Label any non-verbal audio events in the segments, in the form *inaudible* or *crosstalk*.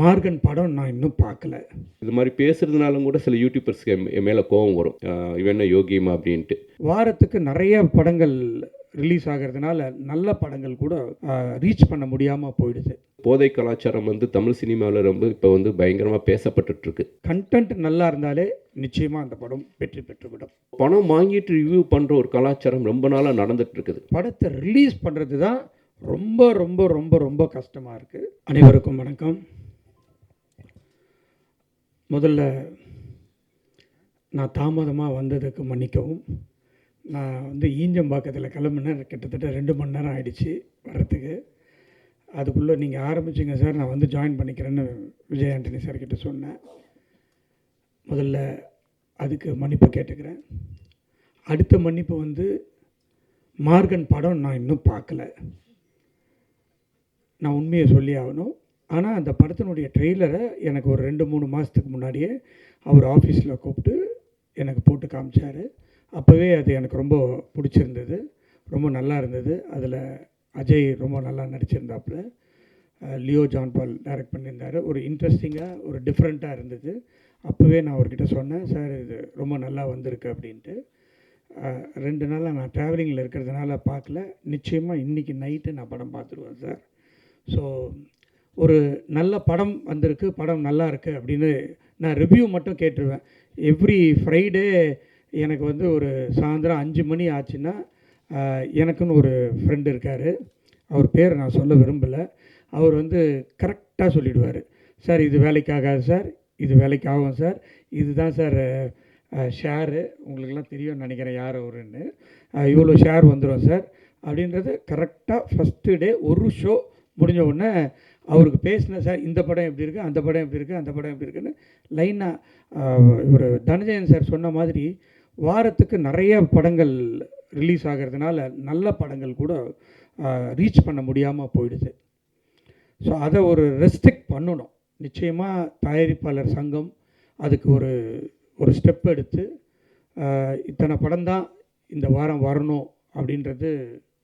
Morgan படம் நான் இன்னும் பார்க்கல. இது மாதிரி பேசுறதுனாலும் கூட சில யூடியூபர்ஸ்க்கு என் மேலே கோவம் வரும். இவன் என்ன யோகியமா அப்படின்ட்டு. வாரத்துக்கு நிறைய படங்கள் ரிலீஸ் ஆகிறதுனால நல்ல படங்கள் கூட ரீச் பண்ண முடியாமல் போயிடுது. போதை கலாச்சாரம் வந்து தமிழ் சினிமாவில் ரொம்ப இப்போ வந்து பயங்கரமாக பேசப்பட்டுட்டு இருக்கு கண்டென்ட் நல்லா இருந்தாலே நிச்சயமாக அந்த படம் வெற்றி பெற்றுவிடும் பணம் வாங்கிட்டு ரிவ்யூ பண்ணுற ஒரு கலாச்சாரம் ரொம்ப நாளாக நடந்துட்டு இருக்குது படத்தை ரிலீஸ் பண்ணுறது தான் ரொம்ப ரொம்ப ரொம்ப ரொம்ப கஷ்டமாக இருக்குது அனைவருக்கும் வணக்கம். முதல்ல நான் தாமதமாக வந்ததுக்கு மன்னிக்கவும். நான் வந்து ஈஞ்சம்பாக்கத்தில் கிளம்புனேன். கிட்டத்தட்ட ரெண்டு மணி நேரம் ஆகிடுச்சு வர்றதுக்கு. அதுக்குள்ளே நீங்கள் ஆரம்பிச்சிங்க சார். நான் வந்து ஜாயின் பண்ணிக்கிறேன்னு விஜய் ஆண்டனி சார் கிட்ட சொன்னேன். முதல்ல அதுக்கு மன்னிப்பு கேட்டுக்கிறேன். அடுத்த மன்னிப்பு வந்து மார்கன் படம் நான் இன்னும் பார்க்கல நான் உண்மையை சொல்லி ஆகணும். ஆனால் அந்த படத்தினுடைய ட்ரெய்லரை எனக்கு ஒரு ரெண்டு மூணு மாதத்துக்கு முன்னாடியே அவர் ஆஃபீஸில் கூப்பிட்டு எனக்கு போட்டு காமிச்சார். அப்போவே அது எனக்கு ரொம்ப பிடிச்சிருந்தது. ரொம்ப நல்லா இருந்தது. அதில் அஜய் ரொம்ப நல்லா நடிச்சிருந்தாப்புல. லியோ ஜான் பால் டைரக்ட் பண்ணியிருந்தார். ஒரு இன்ட்ரெஸ்டிங்காக ஒரு டிஃப்ரெண்ட்டாக இருந்தது. அப்போவே நான் அவர்கிட்ட சொன்னேன் சார் இது ரொம்ப நல்லா வந்திருக்கு அப்படின்ட்டு. ரெண்டு நாளாக நான் ட்ராவலிங்கில் இருக்கிறதுனால பார்க்கல. நிச்சயமாக இன்றைக்கி நைட்டு நான் படம் பார்த்துருவேன் சார். ஸோ ஒரு நல்ல படம் வந்திருக்கு படம் நல்லா இருக்குது அப்படின்னு நான் ரிவ்யூ மட்டும் கேட்டுருவேன். எவ்ரி ஃப்ரைடே எனக்கு வந்து ஒரு சாயந்தரம் அஞ்சு மணி ஆச்சுன்னா எனக்குன்னு ஒரு ஃப்ரெண்டு இருக்கார். அவர் பேர் நான் சொல்ல விரும்பலை. அவர் வந்து கரெக்டாக சொல்லிவிடுவார் சார் இது வேலைக்கு ஆகாது சார். இது வேலைக்கு ஆகும் சார். இதுதான் சார் ஷேரு உங்களுக்கெல்லாம் தெரியும்னு நினைக்கிறேன் யார் அவருன்னு. இவ்வளோ ஷேர் வந்துடும் சார். அப்படின்றது கரெக்டாக ஃபஸ்ட்டு டே ஒரு ஷோ முடிஞ்ச உடனே அவருக்கு பேசின சார் இந்த படம் எப்படி இருக்குது அந்த படம் எப்படி இருக்குது அந்த படம் எப்படி இருக்குன்னு லைனாக ஒரு தனஜயன் சார் சொன்ன மாதிரி வாரத்துக்கு நிறைய படங்கள் ரிலீஸ் ஆகிறதுனால நல்ல படங்கள் கூட ரீச் பண்ண முடியாமல் போயிடுது. ஸோ அதை ஒரு ரெஸ்ட்ரிக்ட் பண்ணணும். நிச்சயமாக தயாரிப்பாளர் சங்கம் அதுக்கு ஒரு ஒரு ஸ்டெப் எடுத்து இத்தனை படம் தான் இந்த வாரம் வரணும் அப்படின்றது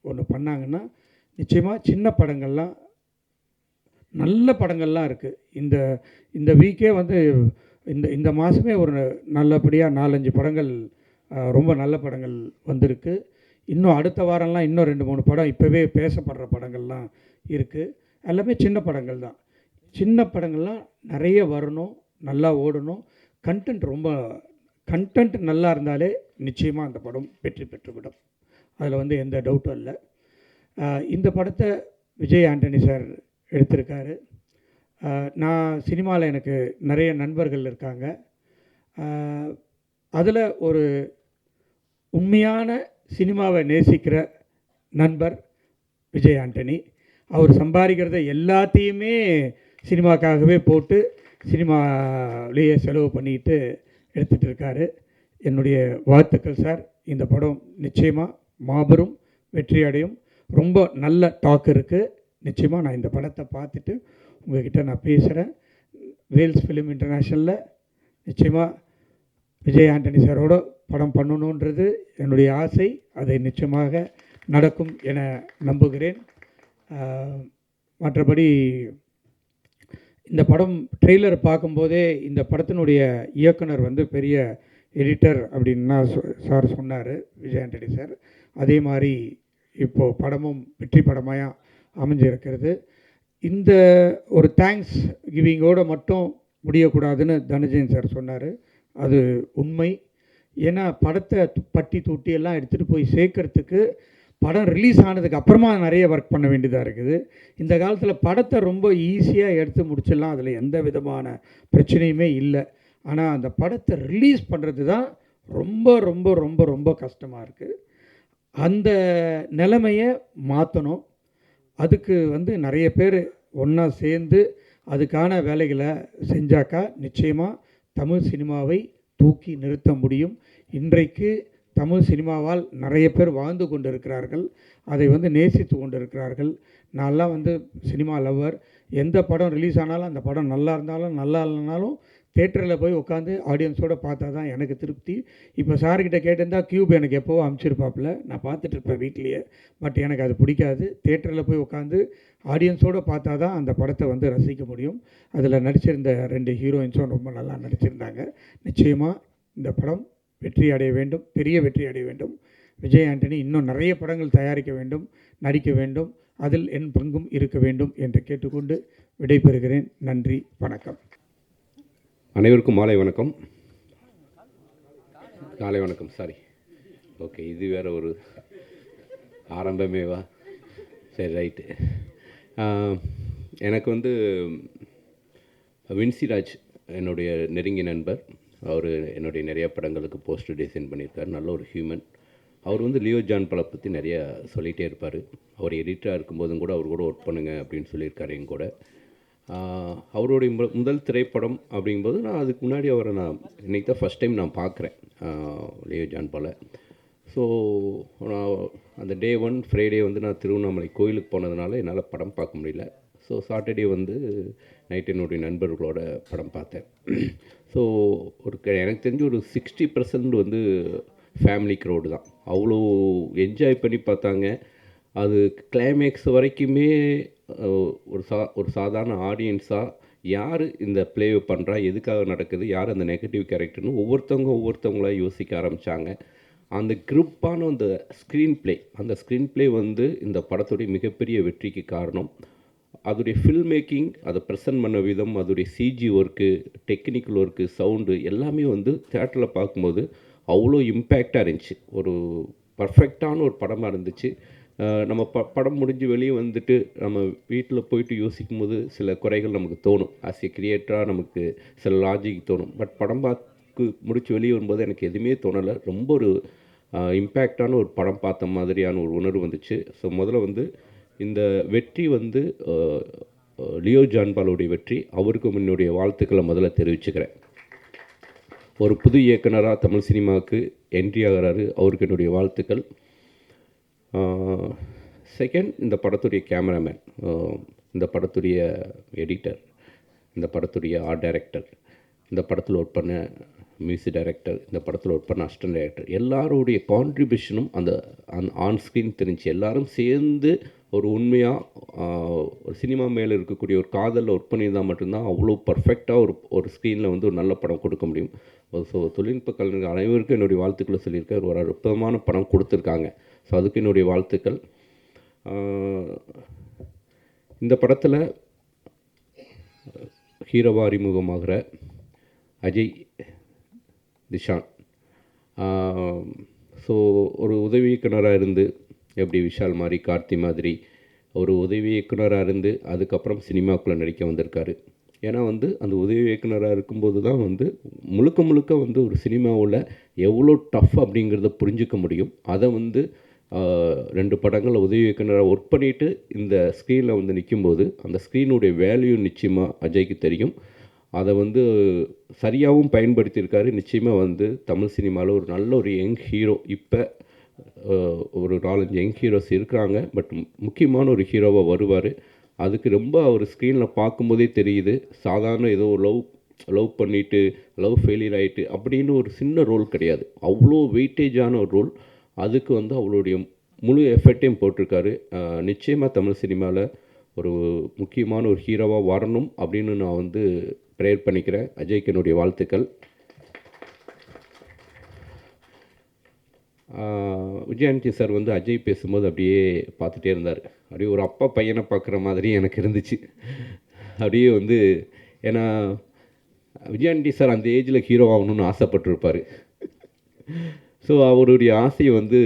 ஒன்று பண்ணாங்கன்னா நிச்சயமாக சின்ன படங்கள்லாம் நல்ல படங்கள்லாம் இருக்குது இந்த இந்த வீக்கே வந்து இந்த இந்த மாதமே ஒரு நல்லபடியாக நாலஞ்சு படங்கள் ரொம்ப நல்ல படங்கள் வந்திருக்கு. இன்னும் அடுத்த வாரம்லாம் இன்னும் ரெண்டு மூணு படம் இப்போவே பேசப்படுற படங்கள்லாம் இருக்குது எல்லாமே சின்ன படங்கள் தான். சின்ன படங்கள்லாம் நிறைய வரணும் நல்லா ஓடணும். கண்டென்ட் ரொம்ப கண்டென்ட் நல்லா இருந்தாலே நிச்சயமாக அந்த படம் வெற்றி பெற்றுவிடும். அதில் வந்து எந்த டவுட்டும் இல்லை. இந்த படத்தை விஜய் ஆண்டனி சார் எடுத்திருக்காரு. நான் சினிமாவில் எனக்கு நிறைய நண்பர்கள் இருக்காங்க. அதில் ஒரு உண்மையான சினிமாவை நேசிக்கிற நண்பர் விஜய் ஆண்டனி. அவர் சம்பாதிக்கிறத எல்லாத்தையுமே சினிமாக்காகவே போட்டு சினிமாலேயே செலவு பண்ணிட்டு எடுத்துகிட்டு இருக்காரு என்னுடைய வாழ்த்துக்கள் சார். இந்த படம் நிச்சயமாக மாபெரும் வெற்றி அடையும் ரொம்ப நல்ல டாக் இருக்குது நிச்சயமாக நான் இந்த படத்தை பார்த்துட்டு உங்ககிட்ட நான் பேசுகிறேன் வேல்ஸ் ஃபிலிம் இன்டர்நேஷ்னலில் நிச்சயமாக விஜய் ஆண்டனி சாரோட படம் பண்ணணுன்றது என்னுடைய ஆசை. அதை நிச்சயமாக நடக்கும் என நம்புகிறேன். மற்றபடி இந்த படம் ட்ரெய்லர் பார்க்கும்போதே இந்த படத்தினுடைய இயக்குனர் வந்து பெரிய எடிட்டர் அப்படின்னா சார் சொன்னார் விஜய் ஆண்டனி சார். அதே மாதிரி இப்போது படமும் வெற்றி படமாக அமைஞ்சிருக்கிறது. இந்த ஒரு தேங்க்ஸ் கிவிங்கோடு மட்டும் முடியக்கூடாதுன்னு தனஜயன் சார் சொன்னார். அது உண்மை. ஏன்னா படத்தை பட்டி தூட்டி எல்லாம் எடுத்துகிட்டு போய் சேர்க்கறதுக்கு படம் ரிலீஸ் ஆனதுக்கு அப்புறமா நிறைய ஒர்க் பண்ண வேண்டியதாக இருக்குது. இந்த காலத்தில் படத்தை ரொம்ப ஈஸியாக எடுத்து முடிச்சிடலாம். அதில் எந்த விதமான பிரச்சனையுமே இல்லை. ஆனால் அந்த படத்தை ரிலீஸ் பண்ணுறது தான் ரொம்ப ரொம்ப ரொம்ப ரொம்ப கஷ்டமாக இருக்குது அந்த நிலைமையை மாற்றணும் அதுக்கு வந்து நிறைய பேர் ஒன்றா சேர்ந்து அதுக்கான வேலைகளை செஞ்சாக்கா நிச்சயமாக தமிழ் சினிமாவை தூக்கி நிறுத்த முடியும். இன்றைக்கு தமிழ் சினிமாவால் நிறைய பேர் வாழ்ந்து கொண்டிருக்கிறார்கள். அதை வந்து நேசித்து கொண்டிருக்கிறார்கள். நான்லாம் வந்து சினிமா லவ்வர். எந்த படம் ரிலீஸ் ஆனாலும் அந்த படம் நல்லா இருந்தாலும் நல்லா இல்லைனாலும் தேட்டரில் போய் உட்காந்து ஆடியன்ஸோடு பார்த்தா தான் எனக்கு திருப்தி. இப்போ சார்கிட்ட கேட்டிருந்தா க்யூப் எனக்கு எப்போவோ அமுச்சிருப்பாப்புல. நான் பார்த்துட்டு இருப்பேன் வீட்லேயே. பட் எனக்கு அது பிடிக்காது. தேட்டரில் போய் உட்காந்து ஆடியன்ஸோடு பார்த்தா தான் அந்த படத்தை வந்து ரசிக்க முடியும். அதில் நடிச்சிருந்த ரெண்டு ஹீரோயின்ஸும் ரொம்ப நல்லா நடிச்சிருந்தாங்க. நிச்சயமாக இந்த படம் வெற்றி அடைய வேண்டும். பெரிய வெற்றி அடைய வேண்டும். விஜய் ஆண்டனி இன்னும் நிறைய படங்கள் தயாரிக்க வேண்டும் நடிக்க வேண்டும். அதில் என் பங்கும் இருக்க வேண்டும் என்று கேட்டுக்கொண்டு விடைபெறுகிறேன். நன்றி வணக்கம். அனைவருக்கும் மாலை வணக்கம். காலை வணக்கம் சாரி ஓகே இது வேறு ஒரு ஆரம்பமேவா? சரி ரைட்டு எனக்கு வந்து வின்சிராஜ் என்னுடைய நெருங்கிய நண்பர். அவர் என்னுடைய நிறைய படங்களுக்கு போஸ்டர் டிசைன் பண்ணியிருக்கார். நல்ல ஒரு ஹியூமன் அவர் வந்து லியோ ஜான் பலை பற்றி நிறைய சொல்லிகிட்டே இருப்பார். அவர் எடிட்டராக இருக்கும்போதும் கூட அவர் கூட ஒர்க் பண்ணுங்க அப்படின்னு சொல்லியிருக்காரு என் கூட. அவருடைய மு- முதல் திரைப்படம் அப்படிங்கும்போது நான் அதுக்கு முன்னாடி அவரை நான் இன்னைக்கு தான் ஃபஸ்ட் டைம் நான் பார்க்குறேன். லியோ ஜான் போல். ஸோ நான் அந்த டே ஒன் ஃப்ரைடே வந்து நான் திருவண்ணாமலை கோயிலுக்கு போனதுனால என்னால் படம் பார்க்க முடியல. ஸோ சாட்டர்டே வந்து நைட் என்னுடைய நண்பர்களோட படம் பார்த்தேன். ஸோ ஒரு க- எனக்கு தெரிஞ்சு ஒரு சிக்ஸ்டி பர்சன்ட் வந்து ஃபேமிலி க்ரௌடு தான். அவ்வளோ என்ஜாய் பண்ணி பார்த்தாங்க. அது கிளைமேக்ஸ் வரைக்குமே ஒரு சா ஒரு சாதாரண ஆடியன்ஸாக யார் இந்த ப்ளே பண்ணுறா எதுக்காக நடக்குது யார் அந்த நெகட்டிவ் கேரக்டர்னு ஒவ்வொருத்தவங்க ஒவ்வொருத்தவங்களா யோசிக்க ஆரம்பித்தாங்க அந்த கிரிப்பான அந்த ஸ்க்ரீன் ப்ளே அந்த ஸ்க்ரீன் ப்ளே வந்து இந்த படத்துடைய மிகப்பெரிய வெற்றிக்கு காரணம். அதோடைய ஃபில் மேக்கிங் அதை ப்ரெசன்ட் பண்ண விதம் அதோடைய CG work technical work sound எல்லாமே வந்து தேட்டரில் பார்க்கும்போது அவ்வளோ இம்பேக்டாக இருந்துச்சு. ஒரு பர்ஃபெக்டான ஒரு படமாக இருந்துச்சு. நம்ம ப படம் முடிஞ்சு வெளியே வந்துட்டு நம்ம வீட்டில் போயிட்டு யோசிக்கும் போது சில குறைகள் நமக்கு தோணும். ஆஸ் எ கிரியேட்டராக நமக்கு சில லாஜிக் தோணும். பட் படம் பார்த்து முடித்து வெளியே வரும்போது எனக்கு எதுவுமே தோணலை. ரொம்ப ஒரு இம்பேக்டான ஒரு படம் பார்த்த மாதிரியான ஒரு உணர்வு வந்துச்சு. ஸோ முதல்ல வந்து இந்த வெற்றி வந்து லியோ ஜான்பாலுடைய வெற்றி. அவருக்கு என்னுடைய வாழ்த்துக்களை முதல்ல தெரிவிச்சுக்கிறேன். ஒரு புது இயக்குனராக தமிழ் சினிமாவுக்கு என்ட்ரி ஆகிறாரு. அவருக்கு என்னுடைய வாழ்த்துக்கள். செகண்ட் இந்த படத்துடைய கேமராமேன் uh, இந்த படத்துடைய எடிட்டர் இந்த படத்துடைய ஆர்ட் டைரக்டர் இந்த படத்தில் ஒர்க் பண்ண மியூசிக் டைரக்டர் இந்த படத்தில் ஒர்க் பண்ண அசிஸ்டன்ட் டைரக்டர் எல்லாருடைய கான்ட்ரிபியூஷனும் அந்த அந் ஆன் ஸ்க்ரீன் தெரிஞ்சு எல்லாரும் சேர்ந்து ஒரு உண்மையாக uh, ஒரு சினிமா மேலே இருக்கக்கூடிய ஒரு காதலில் ஒர்க் பண்ணியிருந்தால் மட்டும்தான் அவ்வளோ பர்ஃபெக்டாக ஒரு ஒரு ஸ்க்ரீனில் வந்து ஒரு நல்ல படம் கொடுக்க முடியும். ஸோ தொழில்நுட்ப கலைஞர்கள் அனைவருக்கும் என்னுடைய வாழ்த்துக்களை சொல்லியிருக்கார் ஒரு அற்புதமான படம் கொடுத்துருக்காங்க. ஸோ அதுக்கு என்னுடைய வாழ்த்துக்கள். இந்த படத்தில் ஹீரோவா அறிமுகமாகிற அஜய் திஷான். ஸோ ஒரு உதவி இயக்குனராக இருந்து எப்படி விஷால் மாதிரி கார்த்தி மாதிரி ஒரு உதவி இயக்குனராக இருந்து அதுக்கப்புறம் சினிமாக்குள்ளே நடிக்க வந்திருக்காரு. ஏன்னா வந்து அந்த உதவி இயக்குனராக இருக்கும்போது தான் வந்து முழுக்க முழுக்க வந்து ஒரு சினிமாவில் எவ்வளோ டஃப் அப்படிங்கிறத புரிஞ்சுக்க முடியும். அதை வந்து ரெண்டு படங்களில் உதவி இயக்குனராக ஒர்க் பண்ணிவிட்டு இந்த ஸ்க்ரீனில் வந்து நிற்கும்போது அந்த ஸ்க்ரீனுடைய வேல்யூ நிச்சயமாக அஜய்க்கு தெரியும். அதை வந்து சரியாகவும் பயன்படுத்தியிருக்காரு. நிச்சயமாக வந்து தமிழ் சினிமாவில் ஒரு நல்ல ஒரு யங் ஹீரோ இப்போ ஒரு நாலஞ்சு யங் ஹீரோஸ் இருக்கிறாங்க. பட் முக்கியமான ஒரு ஹீரோவாக வருவார். அதுக்கு ரொம்ப அவர் ஸ்க்ரீனில் பார்க்கும்போதே தெரியுது. சாதாரண ஏதோ லவ் லவ் பண்ணிவிட்டு லவ் ஃபெயிலியர் ஆகிட்டு அப்படின்னு ஒரு சின்ன ரோல் கிடையாது. அவ்வளோ வெயிட்டேஜான ஒரு ரோல் அதுக்கு வந்து அவளுடைய முழு எஃபர்ட்டையும் போட்டிருக்காரு. நிச்சயமாக தமிழ் சினிமாவில் ஒரு முக்கியமான ஒரு ஹீரோவாக வரணும் அப்படின்னு நான் வந்து ப்ரேயர் பண்ணிக்கிறேன். அஜய்க்கு என்னுடைய வாழ்த்துக்கள் விஜயானந்தி சார் வந்து அஜய் பேசும்போது அப்படியே பார்த்துட்டே இருந்தார். அப்படியே ஒரு அப்பா பையனை பார்க்குற மாதிரி எனக்கு இருந்துச்சு. அப்படியே வந்து ஏன்னா விஜயாண்டி சார் அந்த ஏஜில் ஹீரோ ஆகணும்னு ஆசைப்பட்டிருப்பார். ஸோ அவருடைய ஆசையை வந்து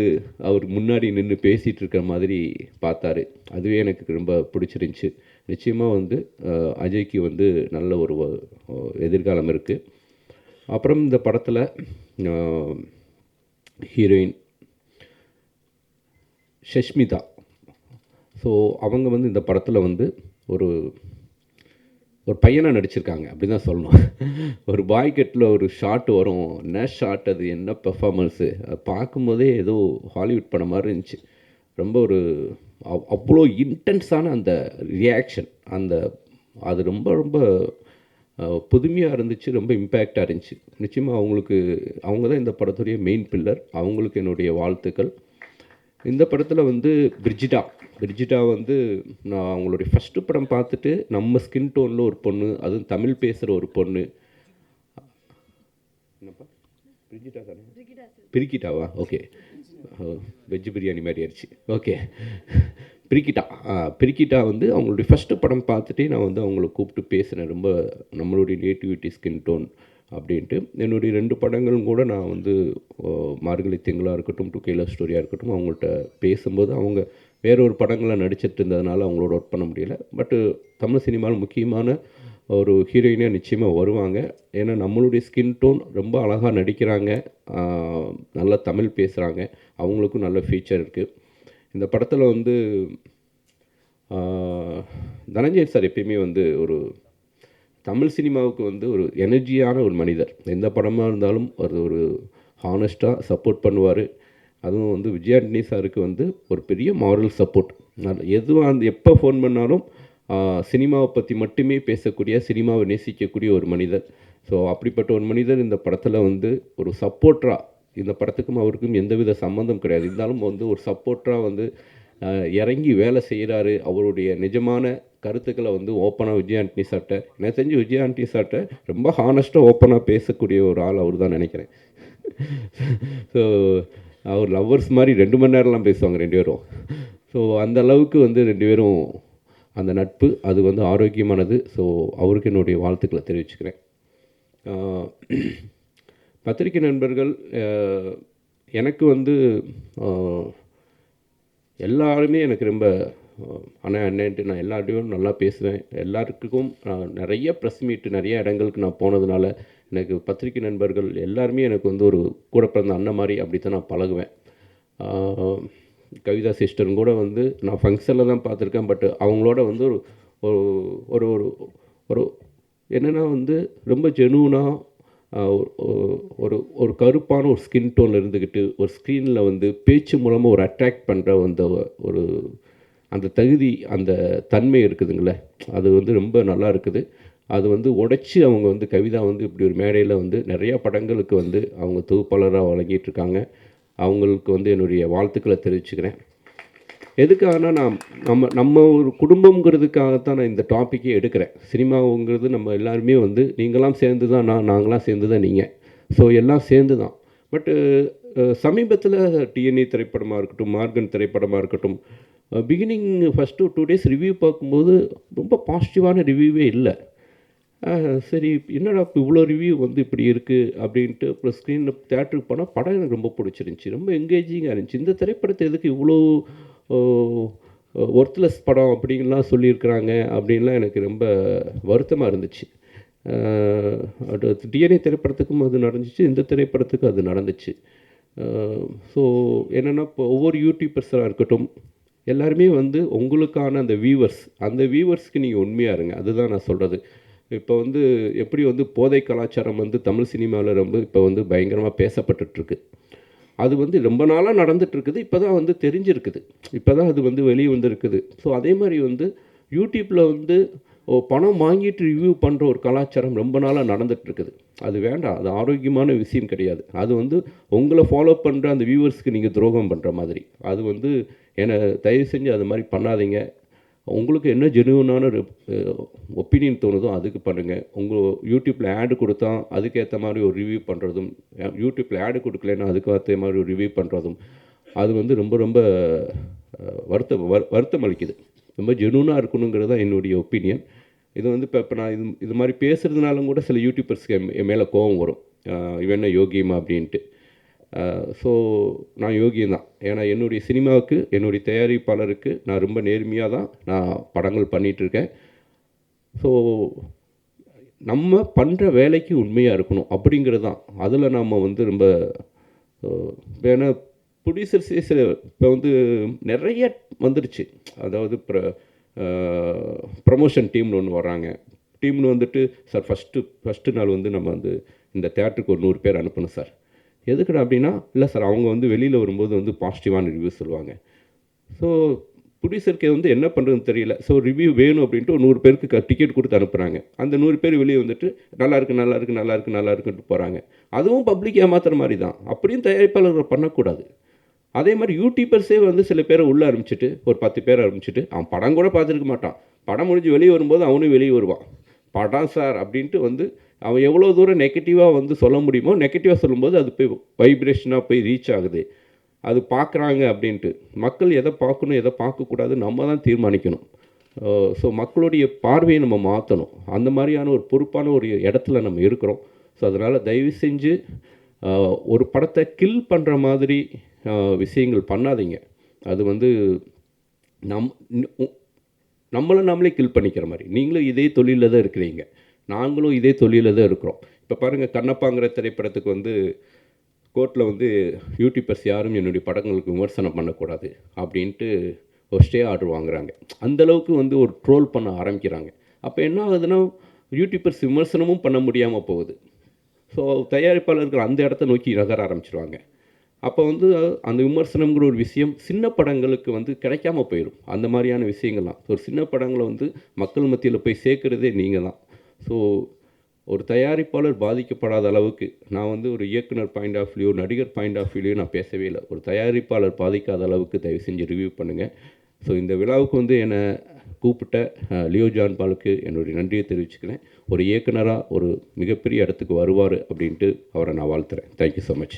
அவர் முன்னாடி நின்று பேசிகிட்டு இருக்கிற மாதிரி பார்த்தாரு. அதுவே எனக்கு ரொம்ப பிடிச்சிருந்துச்சி. நிச்சயமாக வந்து அஜய்க்கு வந்து நல்ல ஒரு எதிர்காலம் இருக்குது அப்புறம் இந்த படத்தில் ஹீரோயின் ஷஷ்மிதா. ஸோ அவங்க வந்து இந்த படத்தில் வந்து ஒரு ஒரு பையனாக நடிச்சிருக்காங்க அப்படி தான் சொல்லணும். *laughs* ஒரு பாய்கெட்டில் ஒரு ஷாட் வரும். என்ன ஷாட் அது? என்ன பெர்ஃபார்மன்ஸு அதை பார்க்கும்போதே ஏதோ ஹாலிவுட் படம் மாதிரி இருந்துச்சு. ரொம்ப ஒரு அவ்வளோ இன்டென்ஸான அந்த ரியாக்ஷன் அந்த அது ரொம்ப ரொம்ப புதுமையாக இருந்துச்சு. ரொம்ப இம்பேக்டாக இருந்துச்சு. நிச்சயமாக அவங்களுக்கு அவங்க தான் இந்த படத்துடைய மெயின் பில்லர் அவங்களுக்கு என்னுடைய வாழ்த்துக்கள். இந்த படத்தில் வந்து பிரிஜிட்டா பிரிஜிட்டா வந்து நான் அவங்களுடைய ஃபஸ்ட்டு படம் பார்த்துட்டு நம்ம ஸ்கின் டோனில் ஒரு பொண்ணு அதுவும் தமிழ் பேசுகிற ஒரு பொண்ணு. என்னப்பா? பிரிஜிட்டா தானே? பிரிக்கிட்டாவா? ஓகே வெஜ் பிரியாணி மாதிரி ஆயிடுச்சு. ஓகே பிரிக்கிட்டா. பிரிக்கிட்டா வந்து அவங்களுடைய ஃபஸ்ட்டு படம் பார்த்துட்டே நான் வந்து அவங்கள கூப்பிட்டு பேசினேன். ரொம்ப நம்மளுடைய நேட்டிவிட்டி ஸ்கின் டோன் அப்படின்ட்டு என்னுடைய ரெண்டு படங்களும் கூட நான் வந்து மார்கழி திங்களாக இருக்கட்டும் டு கேலர் ஸ்டோரியாக இருக்கட்டும் அவங்கள்ட்ட பேசும்போது அவங்க வேற ஒரு படங்களை நடிச்சிட்டு இருந்ததுனால அவங்களோட ஒர்க் பண்ண முடியல. பட்டு தமிழ் சினிமாவில் முக்கியமான ஒரு ஹீரோயினாக நிச்சயமாக வருவாங்க. ஏன்னா நம்மளுடைய ஸ்கின் டோன் ரொம்ப அழகாக நடிக்கிறாங்க. நல்லா தமிழ் பேசுகிறாங்க அவங்களுக்கும் நல்ல ஃபீச்சர் இருக்குது இந்த படத்தில் வந்து தனஞ்சயன் சார் எப்பயுமே வந்து ஒரு தமிழ் சினிமாவுக்கு வந்து ஒரு எனர்ஜியான ஒரு மனிதர். எந்த படமாக இருந்தாலும் ஒரு ஒரு ஹானஸ்ட்டாக சப்போர்ட் பண்ணுவார். அதுவும் வந்து விஜயாண்டனி சாருக்கு வந்து ஒரு பெரிய மாரல் சப்போர்ட் எதுவாக அந்த எப்போ ஃபோன் பண்ணாலும் சினிமாவை பற்றி மட்டுமே பேசக்கூடிய சினிமாவை நேசிக்கக்கூடிய ஒரு மனிதர். ஸோ அப்படிப்பட்ட ஒரு மனிதர் இந்த படத்தில் வந்து ஒரு சப்போர்ட்டராக இந்த படத்துக்கும் அவருக்கும் எந்தவித சம்மந்தம் கிடையாது. இருந்தாலும் வந்து ஒரு சப்போர்ட்டராக வந்து இறங்கி வேலை செய்கிறாரு அவருடைய நிஜமான கருத்துக்களை வந்து ஓப்பனாக விஜயாண்டனி சார்ட்ட எனக்கு தெரிஞ்சு விஜயாண்டனி சார்ட்ட ரொம்ப ஹானஸ்ட்டாக ஓப்பனாக பேசக்கூடிய ஒரு ஆள் அவர் தான் நினைக்கிறேன். ஸோ அவர் லவ்வர்ஸ் மாதிரி ரெண்டு மணி நேரம்லாம் பேசுவாங்க ரெண்டு பேரும். ஸோ அந்த அளவுக்கு வந்து ரெண்டு பேரும் அந்த நட்பு அது வந்து ஆரோக்கியமானது. ஸோ அவருக்கு என்னுடைய வாழ்த்துக்களை தெரிவிச்சுக்கிறேன். பத்திரிகை நண்பர்கள் எனக்கு வந்து எல்லாருமே எனக்கு ரொம்ப அண்ணா அண்ணன் அண்ணன்ட்டு நான் எல்லார்ட்டையும் நல்லா பேசுவேன். எல்லாருக்கும் நான் நிறைய ப்ரெஸ் மீட்டு நிறைய இடங்களுக்கு நான் போனதுனால எனக்கு பத்திரிகை நண்பர்கள் எல்லாருமே எனக்கு வந்து ஒரு கூட பிறந்த அண்ணன் மாதிரி அப்படி தான் நான் பழகுவேன். கவிதா சிஸ்டரும் கூட வந்து நான் ஃபங்க்ஷனில் தான் பார்த்துருக்கேன். பட் அவங்களோட வந்து ஒரு ஒரு ஒரு ஒரு ஒரு என்னென்னா வந்து ரொம்ப ஜெனூனாக ஒரு ஒரு கருப்பான ஒரு ஸ்கின் டோனில் இருந்துக்கிட்டு ஒரு ஸ்க்ரீனில் வந்து பேச்சு மூலமாக ஒரு அட்ராக்ட் பண்ணுற அந்த ஒரு அந்த தகுதி அந்த தன்மை இருக்குதுங்களே. அது வந்து ரொம்ப நல்லா இருக்குது. அது வந்து உடைச்சி அவங்க வந்து கவிதா வந்து இப்படி ஒரு மேடையில் வந்து நிறையா படங்களுக்கு வந்து அவங்க தொகுப்பாளராக வழங்கிட்டு இருக்காங்க. அவங்களுக்கு வந்து என்னுடைய வாழ்த்துக்களை தெரிவிச்சுக்கிறேன். எதுக்காகனா நான் நம்ம நம்ம ஒரு குடும்பங்கிறதுக்காகத்தான் நான் இந்த டாப்பிக்கே எடுக்கிறேன். சினிமாவுங்கிறது நம்ம எல்லாருமே வந்து நீங்களாம் சேர்ந்து தான் நான் நாங்களாம் சேர்ந்து தான் நீங்கள் ஸோ எல்லாம் சேர்ந்து தான் பட்டு சமீபத்தில் டிஎன்ஏ திரைப்படமாக இருக்கட்டும் மார்கன் திரைப்படமாக இருக்கட்டும் beginning first two days review பார்க்கும்போது ரொம்ப பாசிட்டிவான ரிவ்யூவே இல்லை. சரி என்னடா இப்போ இவ்வளோ ரிவ்யூ வந்து இப்படி இருக்குது அப்படின்ட்டு அப்புறம் ஸ்க்ரீனில் தேட்டருக்கு போனால் படம் எனக்கு ரொம்ப பிடிச்சிருந்துச்சி. ரொம்ப எங்கேஜிங்காக இருந்துச்சு. இந்த திரைப்படத்தை எதுக்கு இவ்வளோ ஒர்த்லெஸ் படம் அப்படின்லாம் சொல்லியிருக்கிறாங்க அப்படின்லாம் எனக்கு ரொம்ப வருத்தமாக இருந்துச்சு. டிஎன்ஏ திரைப்படத்துக்கும் அது நடந்துச்சு இந்த திரைப்படத்துக்கும் அது நடந்துச்சு. ஸோ என்னென்னா இப்போ ஒவ்வொரு யூடியூபர்ஸாக இருக்கட்டும் எல்லாருமே வந்து உங்களுக்கான அந்த வியூவர்ஸ் அந்த வியூவர்ஸ்க்கு நீங்கள் உண்மையாக இருங்க. அதுதான் நான் சொல்கிறது இப்போ வந்து எப்படி வந்து போதை கலாச்சாரம் வந்து தமிழ் சினிமாவில் ரொம்ப இப்போ வந்து பயங்கரமாக பேசப்பட்டுட்ருக்கு. அது வந்து ரொம்ப நாளாக நடந்துகிட்ருக்குது இப்போ தான் வந்து தெரிஞ்சிருக்குது. இப்போ தான் அது வந்து வெளியே வந்திருக்குது. ஸோ அதே மாதிரி வந்து யூடியூப்பில் வந்து ஓ, பணம் வாங்கிட்டு ரிவ்யூ பண்ணுற ஒரு கலாச்சாரம் ரொம்ப நாளாக நடந்துகிட்ருக்குது இருக்குது அது வேண்டாம் அது ஆரோக்கியமான விஷயம் கிடையாது. அது வந்து உங்களை ஃபாலோ பண்ணுற அந்த வியூவர்ஸ்க்கு நீங்கள் துரோகம் பண்ணுற மாதிரி. அது வந்து என்னை தயவு செஞ்சு அது மாதிரி பண்ணாதீங்க. உங்களுக்கு என்ன ஜெனுவனான ஒரு ஒப்பீனியன் தோணுதோ அதுக்கு பண்ணுங்கள் உங்கள் யூடியூப்பில் ஆடு கொடுத்தா அதுக்கேற்ற மாதிரி ஒரு ரிவ்யூ பண்ணுறதும் யூடியூப்பில் ஆடு கொடுக்கலன்னா அதுக்கு ஏற்ற மாதிரி ஒரு ரிவ்யூ பண்ணுறதும் அது வந்து ரொம்ப ரொம்ப வருத்த வருத்தம் வருத்தம் அளிக்குது. ரொம்ப ஜெனுவனாக இருக்கணுங்கிறது தான் என்னுடைய ஒப்பீனியன் இது வந்து இப்போ இப்போ நான் இது இது மாதிரி பேசுகிறதுனாலும் கூட சில யூடியூபர்ஸ்க்கு என் மேலே கோபம் வரும். இவன் என்ன யோகியமா அப்படின்ட்டு. ஸோ நான் யோகியந்தான் ஏன்னா என்னுடைய சினிமாவுக்கு என்னுடைய தயாரிப்பாளருக்கு நான் ரொம்ப நேர்மையாக தான் நான் படங்கள் பண்ணிகிட்ருக்கேன் ஸோ நம்ம பண்ணுற வேலைக்கு உண்மையாக இருக்கணும் அப்படிங்கிறது தான். அதில் நாம் வந்து ரொம்ப அஹ், இப்ப ஏன்னா ப்ரொடியூசர்ஸே சில இப்போ வந்து நிறைய வந்துடுச்சு அதாவது ப்ர ப்ரமோஷன் டீம்னு ஒன்று வராங்க டீம்னு வந்துட்டு சார் ஃபஸ்ட்டு ஃபஸ்ட்டு நாள் வந்து நம்ம வந்து இந்த தேட்டருக்கு ஒரு நூறு பேர் அனுப்பணும் சார் எதுக்குடா அப்படின்னா இல்லை சார் அவங்க வந்து வெளியில் வரும்போது வந்து பாசிட்டிவான ரிவ்யூ சொல்லுவாங்க. ஸோ ப்ரொடியூசருக்கு வந்து என்ன பண்ணுறதுன்னு தெரியல. ஸோ ரிவ்யூ வேணும் அப்படின்ட்டு ஒரு நூறு பேருக்கு டிக்கெட் கொடுத்து அனுப்புகிறாங்க அந்த நூறு பேர் வெளியே வந்துட்டு நல்லா நல்லாயிருக்கு நல்லா இருக்கு நல்லா நல்லா இருக்குன்ட்டு போகிறாங்க அதுவும் பப்ளிக் ஏமாத்துற மாதிரி தான். அப்படியும் தயாரிப்பாளர்கள் பண்ணக்கூடாது. அதே மாதிரி யூடியூபர்ஸே வந்து சில பேரை உள்ளே ஆரம்பிச்சிட்டு ஒரு பத்து பேர் ஆரம்பிச்சிட்டு அவன் படம் கூட பார்த்துருக்க மாட்டான். படம் முடிஞ்சு வெளியே வரும்போது அவனும் வெளியே வருவான். படம் சார் அப்படின்ட்டு வந்து அவன் எவ்வளோ தூரம் நெகட்டிவாக வந்து சொல்ல முடியுமோ நெகட்டிவாக சொல்லும்போது அது போய் வைப்ரேஷனாக போய் ரீச் ஆகுது. அது பார்க்குறாங்க அப்படின்ட்டு. மக்கள் எதை பார்க்கணும் எதை பார்க்கக்கூடாது நம்ம தான் தீர்மானிக்கணும். ஸோ மக்களுடைய பார்வையை நம்ம மாற்றணும் அந்த மாதிரியான ஒரு பொறுப்பான ஒரு இடத்துல நம்ம இருக்கிறோம். ஸோ அதனால் தயவு செஞ்சு ஒரு படத்தை கில் பண்ணுற மாதிரி விஷயங்கள் பண்ணாதீங்க. அது வந்து நம் உ- நம்மளை நாமளே கில் பண்ணிக்கிற மாதிரி. நீங்களும் இதே தொழிலில் தான் இருக்கிறீங்க. நாங்களும் இதே தொழிலில் தான் இருக்கிறோம். இப்போ பாருங்கள் கண்ணப்பாங்கிற திரைப்படத்துக்கு வந்து கோர்ட்டில் வந்து யூடியூபர்ஸ் யாரும் என்னுடைய படங்களுக்கு விமர்சனம் பண்ணக்கூடாது அப்படின்ட்டு ஒரு ஸ்டே ஆர்டர் வாங்குறாங்க. அந்த அளவுக்கு வந்து ஒரு ட்ரோல் பண்ண ஆரம்பிக்கிறாங்க. அப்போ என்ன ஆகுதுன்னா யூடியூபர்ஸ் விமர்சனமும் பண்ண முடியாமல் போகுது. ஸோ தயாரிப்பாளர்கள் அந்த இடத்த நோக்கி நகர ஆரம்பிச்சிருவாங்க. அப்போ வந்து அந்த விமர்சனம்ங்கிற ஒரு விஷயம் சின்ன படங்களுக்கு வந்து கிடைக்காம போயிடும் அந்த மாதிரியான விஷயங்கள்லாம். ஒரு சின்ன படங்களை வந்து மக்கள் மத்தியில் போய் சேர்க்குறதே நீங்கள் தான் ஸோ ஒரு தயாரிப்பாளர் பாதிக்கப்படாத அளவுக்கு நான் வந்து ஒரு இயக்குனர் பாயிண்ட் ஆஃப் வியூ நடிகர் பாயிண்ட் ஆஃப் வியூலையும் நான் பேசவே இல்லை. ஒரு தயாரிப்பாளர் பாதிக்காத அளவுக்கு தயவு செஞ்சு ரிவ்யூ பண்ணுங்கள் ஸோ இந்த விழாவுக்கு வந்து என்னை கூப்பிட்ட லியோ ஜான் பாலுக்கு என்னுடைய நன்றியை தெரிவிச்சுக்கிறேன். ஒரு இயக்குனராக ஒரு மிகப்பெரிய இடத்துக்கு வருவார் அப்படின்ட்டு அவரை நான் வாழ்த்துறேன். Thank you so much